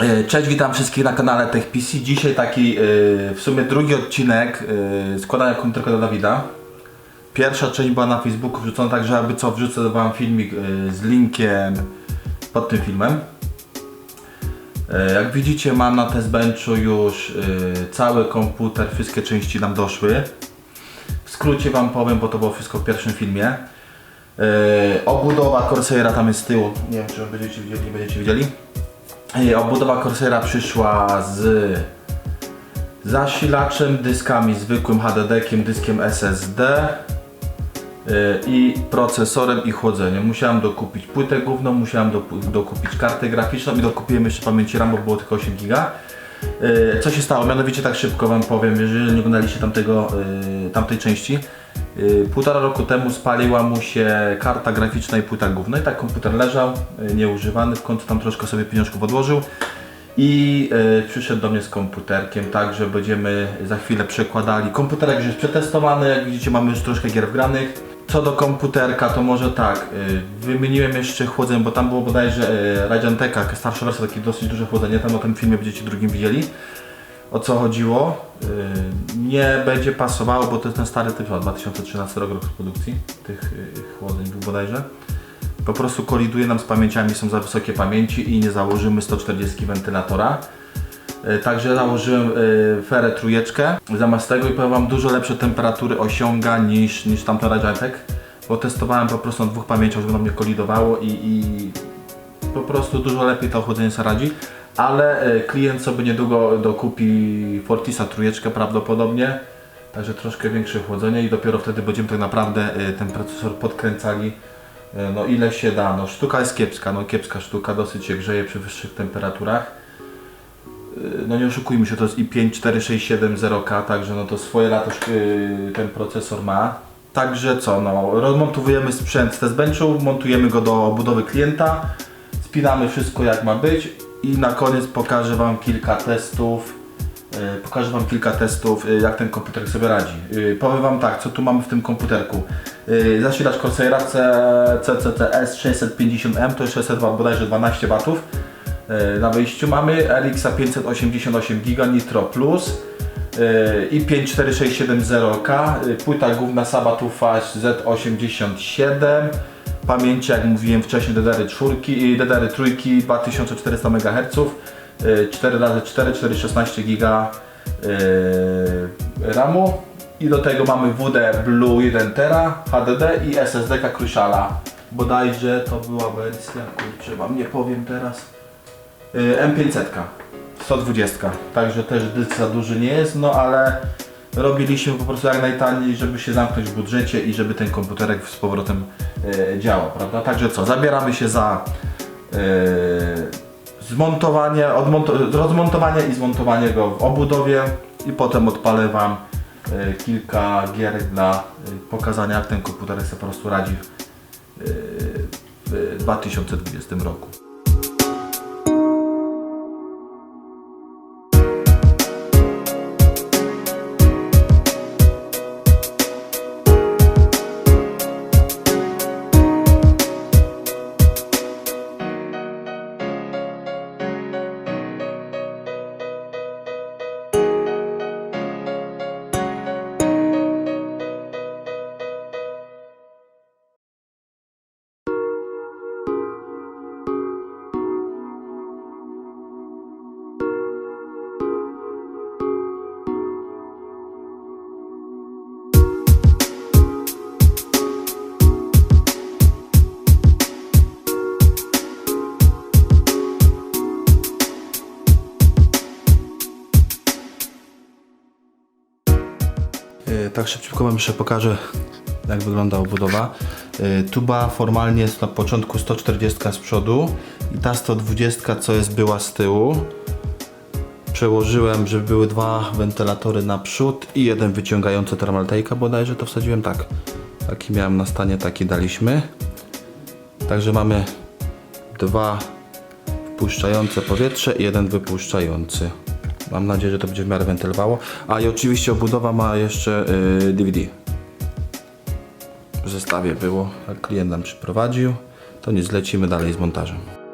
E, Cześć, witam wszystkich na kanale TechPC. Dzisiaj taki e, w sumie drugi odcinek e, składania komputerka do Dawida. Pierwsza część była na Facebooku wrzucona, także aby co wrzucę wam filmik e, z linkiem pod tym filmem. E, Jak widzicie mam na testbenchu już e, cały komputer, wszystkie części nam doszły. W skrócie wam powiem, bo to było wszystko w pierwszym filmie. E, Obudowa Corsaira tam jest z tyłu. Nie wiem czy będziecie widzieli, nie będziecie widzieli. Obudowa Corsaira przyszła z zasilaczem, dyskami zwykłym HDD-kiem, dyskiem SSD yy, i procesorem i chłodzeniem. Musiałem dokupić płytę główną, musiałem do, dokupić kartę graficzną i dokupiłem jeszcze pamięci RAM, bo było tylko 8 GB. Yy, Co się stało? Mianowicie tak szybko Wam powiem, jeżeli nie oglądaliście tamtego, yy, tamtej części. Yy, Półtora roku temu spaliła mu się karta graficzna i płyta główna i tak komputer leżał, yy, nieużywany, w końcu tam troszkę sobie pieniążków odłożył i yy, przyszedł do mnie z komputerkiem, tak, że będziemy za chwilę przekładali. Komputerek już jest przetestowany, jak widzicie mamy już troszkę gier wgranych. Co do komputerka, to może tak, yy, wymieniłem jeszcze chłodzenie, bo tam było bodajże yy, Radeon Teka, starsza wersja, takie dosyć duże chłodzenie, tam o tym filmie będziecie drugim widzieli o co chodziło. Yy, nie będzie pasowało, bo to jest ten stary typ, o, 2013 rok, produkcji tych yy, chłodzeń był bodajże. Po prostu koliduje nam z pamięciami, są za wysokie pamięci i nie założymy 140 wentylatora. Yy, Także założyłem ferę trójeczkę zamiast tego i powiem Wam dużo lepsze temperatury osiąga niż, niż tamten Radziatek. Bo testowałem po prostu na dwóch pamięciach, żeby nam nie kolidowało i, i po prostu dużo lepiej to ochłodzenie sobie radzi. Ale e, klient sobie niedługo dokupi Fortisa trójeczkę prawdopodobnie. Także troszkę większe chłodzenie i dopiero wtedy będziemy tak naprawdę e, ten procesor podkręcali e, no ile się da. No sztuka jest kiepska, no kiepska sztuka, dosyć się grzeje przy wyższych temperaturach. No nie oszukujmy się, to jest i5 4670K, także no to swoje lata ten procesor ma. Także co, no rozmontowujemy sprzęt z testbenchu, montujemy go do budowy klienta, spinamy wszystko jak ma być i na koniec pokażę Wam kilka testów. e, Pokażę Wam kilka testów, e, jak ten komputer sobie radzi. E, Powiem Wam tak, co tu mamy w tym komputerku. E, Zasilacz Corsaira CCTS 650M, to jest 600 W, bodajże 12 W. E, Na wyjściu mamy RX 588 GB Nitro Plus e, i 54670K, e, płyta główna Sabatufa Z87, pamięci jak mówiłem wcześniej DDR4 i DDR3 2400 MHz, 4x4 416 GB RAMu i do tego mamy WD Blue 1 Tera HDD i SSD Cruciala. Bodajże to była wersja, kurczę wam nie powiem teraz. Y, M500, 120, także też dysk za duży nie jest, no ale robiliśmy po prostu jak najtaniej, żeby się zamknąć w budżecie i żeby ten komputerek z powrotem y, działał, prawda? Także co, zabieramy się za y, zmontowanie, rozmontowanie i zmontowanie go w obudowie i potem odpalę Wam y, kilka gierek dla pokazania jak ten komputer sobie po prostu radzi w 2020 roku. Tak szybciutko Wam jeszcze pokażę jak wygląda obudowa. E, Tuba formalnie jest na początku 140 z przodu i ta 120 co jest była z tyłu. Przełożyłem, żeby były dwa wentylatory na przód i jeden wyciągający thermaltake'a bodajże to wsadziłem tak. Taki miałem na stanie, taki daliśmy. Także mamy dwa wpuszczające powietrze i jeden wypuszczający. Mam nadzieję, że to będzie w miarę wentylowało. A i oczywiście obudowa ma jeszcze yy, DVD. W zestawie było, jak klient nam przyprowadził. To nic, lecimy dalej z montażem.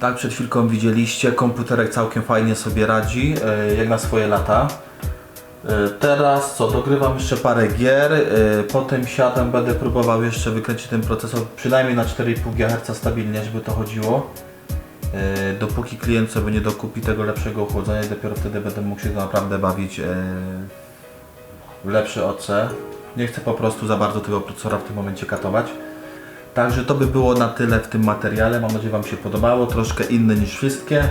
Tak przed chwilką widzieliście, komputerek całkiem fajnie sobie radzi, e, jak na swoje lata. E, Teraz co, dogrywam jeszcze parę gier, e, potem siadam, będę próbował jeszcze wykręcić ten procesor przynajmniej na 4,5 GHz stabilnie, żeby to chodziło. Dopóki klient sobie nie dokupi tego lepszego ochłodzenia, dopiero wtedy będę mógł się naprawdę bawić w lepszy OC. Nie chcę po prostu za bardzo tego procesora w tym momencie katować. Także to by było na tyle w tym materiale. Mam nadzieję Wam się podobało. Troszkę inny niż wszystkie.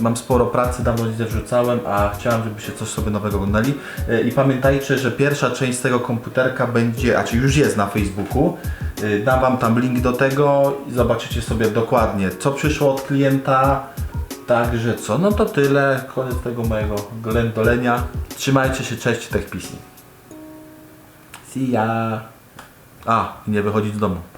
Mam sporo pracy, dawno nie wrzucałem, a chciałem, żebyście coś sobie nowego oglądali. E, I pamiętajcie, że pierwsza część tego komputerka będzie, a czy już jest na Facebooku. E, Dam Wam tam link do tego i zobaczycie sobie dokładnie, co przyszło od klienta. Także co, no to tyle. Koniec tego mojego ględolenia. Trzymajcie się, cześć, TechPC. See ya. A, nie wychodzić z domu.